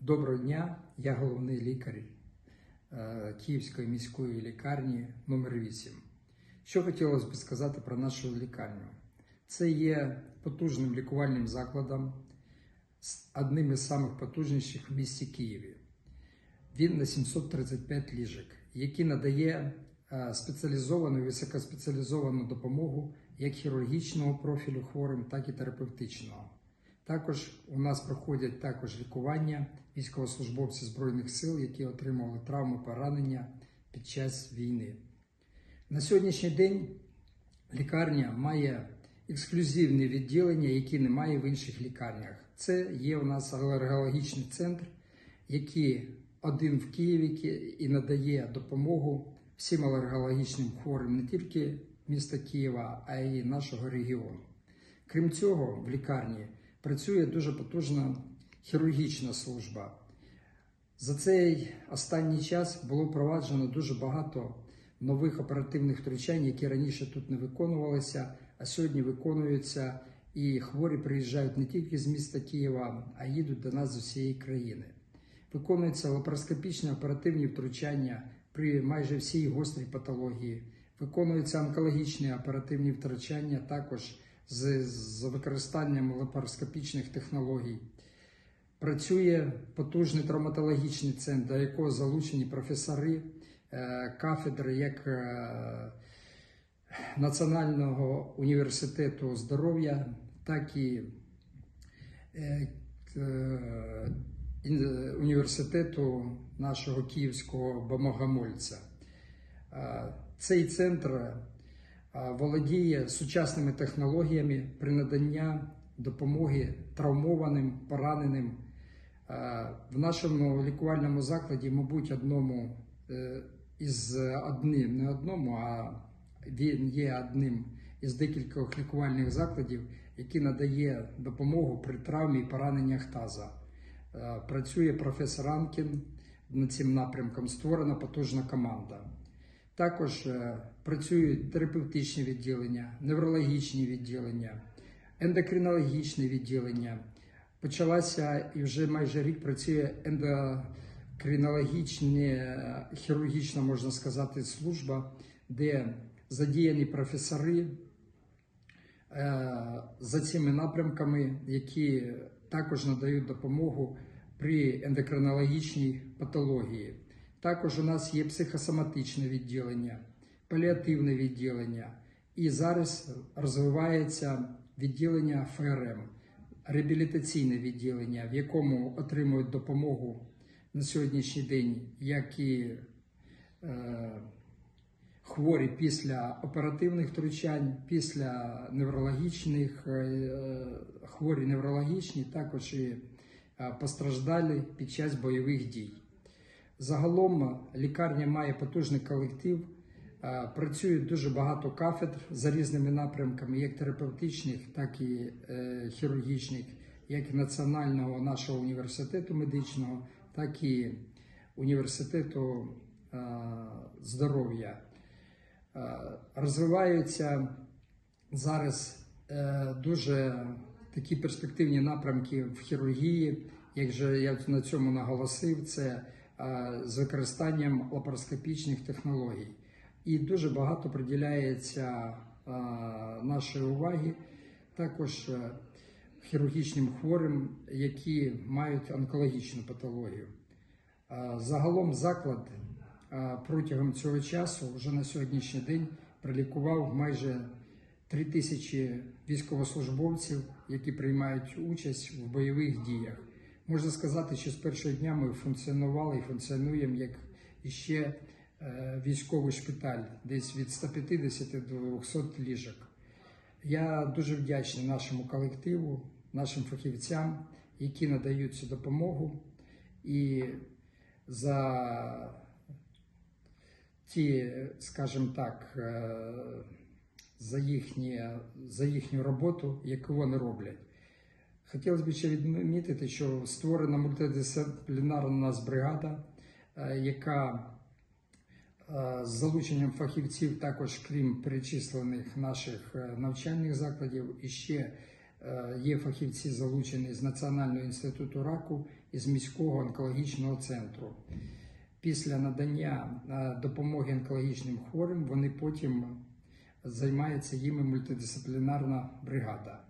Доброго дня, я головний лікар е, Київської міської лікарні номер 8 Що хотілося б сказати про нашу лікарню? Це є потужним лікувальним закладом, одним із самих потужніших в місті Києві. Він на 735 ліжок, який надає е, спеціалізовану високоспеціалізовану допомогу як хірургічного профілю хворим, так і терапевтичного. Також у нас проходять також лікування військовослужбовці Збройних сил, які отримали травми поранення під час війни. На сьогоднішній день лікарня має ексклюзивне відділення, які немає в інших лікарнях. Це є у нас алергологічний центр, який один в Києві і надає допомогу всім алергологічним хворим не тільки міста Києва, а й нашого регіону. Крім цього, в лікарні працює дуже потужна хірургічна служба. За цей останній час було впроваджено дуже багато нових оперативних втручань, які раніше тут не виконувалися, а сьогодні виконуються. І хворі приїжджають не тільки з міста Києва, а їдуть до нас з усієї країни. Виконуються лапароскопічні оперативні втручання при майже всій гострій патології. Виконуються онкологічні оперативні втручання також з, з використанням лапароскопічних технологій. Працює потужний травматологічний центр, до якого залучені професори е, кафедри як е, Національного університету здоров'я, так і е, університету нашого київського бомогомольця. Цей центр володіє сучасними технологіями при наданні допомоги травмованим, пораненим. В нашому лікувальному закладі, мабуть, одному е, із одним, не одному, а він є одним із декількох лікувальних закладів, який надає допомогу при травмі і пораненнях таза. Е, Працює професор Анкін над цим напрямком, створена потужна команда. Також е, працюють терапевтичні відділення, неврологічні відділення, ендокринологічне відділення. Почалася і вже майже рік працює ендокринологічна, е, хірургічна, можна сказати, служба, де задіяні професори е, за цими напрямками, які також надають допомогу при ендокринологічній патології. Також у нас є психосоматичне відділення, паліативне відділення, і зараз розвивається відділення ФРМ, реабілітаційне відділення, в якому отримують допомогу на сьогоднішній день як і е, хворі після оперативних втручань, після неврологічних е, хворі неврологічні, також і е, постраждалі під час бойових дій. Загалом лікарня має потужний колектив. е, Працює дуже багато кафедр за різними напрямками, як терапевтичних, так і е, хірургічних, як і Національного нашого університету медичного, так і університету е, здоров'я. Е, Розвиваються зараз е, дуже такі перспективні напрямки в хірургії. Як же я на цьому наголосив, це е, з використанням лапароскопічних технологій. І дуже багато приділяється е, нашої уваги також е, хірургічним хворим, які мають онкологічну патологію. Е, Загалом заклад е, протягом цього часу, вже на сьогоднішній день, прилікував майже 3 тисячі військовослужбовців, які приймають участь в бойових діях. Можна сказати, що з першого дня ми функціонували і функціонуємо як іще е, військовий шпиталь, десь від 150 до 200 ліжок. Я дуже вдячний нашому колективу, нашим фахівцям, які надають цю допомогу. І за ті, скажімо так, е, за, їхні, за їхню роботу, яку вони роблять. Хотілося б ще відмітити, що створена мультидисциплінарна бригада, е, яка е, з залученням фахівців, також крім перечислених наших е, навчальних закладів, і ще Є фахівці залучені з Національного інституту раку і з міського онкологічного центру. Після надання допомоги онкологічним хворим вони потім займається їми мультидисциплінарна бригада.